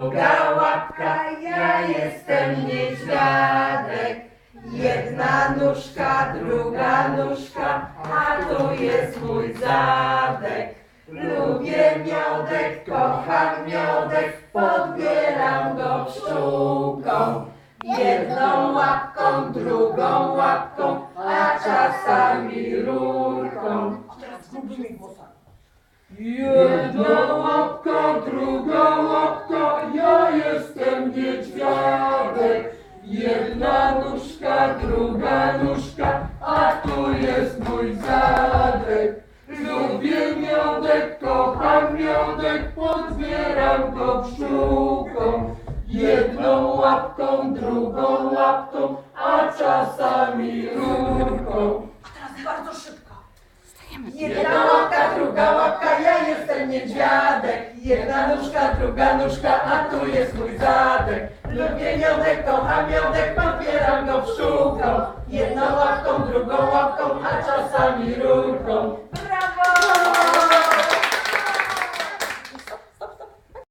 Druga łapka, ja jestem niedźwiadek. Jedna nóżka, druga nóżka, a tu jest mój zadek. Lubię miodek, kocham miodek, podbieram go pszczółką. Jedną łapką, drugą łapką, a czasami rurką. A teraz niedźwiadek. Jedna nóżka, druga nóżka, a tu jest mój zadek. Lubię miodek, kocham miodek, podbieram go pszczółką. Jedną łapką, drugą łapką, a czasami rurką. A teraz bardzo szybko. Jedna niedźwiadek. Jedna nóżka, druga nóżka, a tu jest mój zadek. Lubię miodek, kocham miodek, podbieram go pszczółką. Jedną łapką, drugą łapką, a czasami rurką.